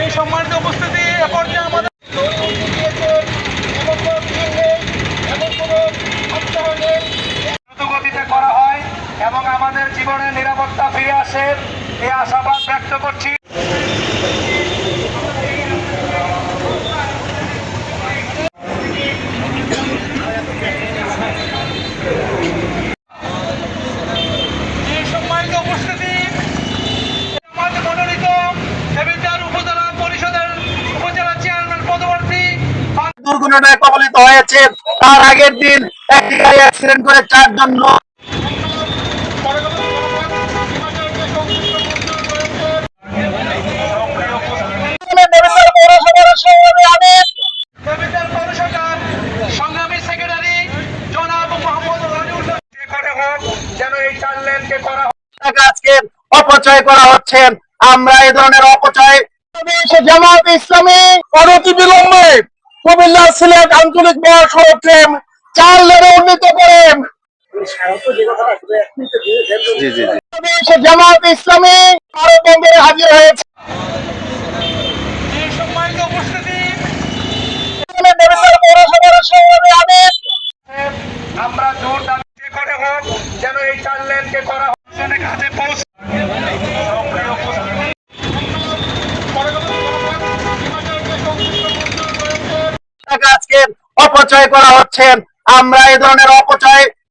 এই সম্মানিত উপস্থিতি করা হয় এবং আমাদের জীবনের নিরাপত্তা ফিরে আসে এই আশাবাদ ব্যক্ত করছি। দুর্ঘটনায় কবলিত হয়েছে। তার আগের দিন একটি গাড়ি অ্যাক্সিডেন্ট করে চারজন লোক অপচয় করা আমরা এই ধরনের অপচয় জামাত ইসলামী, অনতি বিলম্বে কুমিল্লা সিলেট আঞ্চলিক মহাসড়ক ট্রেন চার লেনে উন্নীত করেন জামাত ইসলামী আরও বন্দরে হাজির হয়েছে। আমির। আমরা জোর দাবি করে হোক যেন এই চার লেনকে করা হোক পৌঁছ অপচয় করা হচ্ছেন আমরা এই ধরনের অপচয়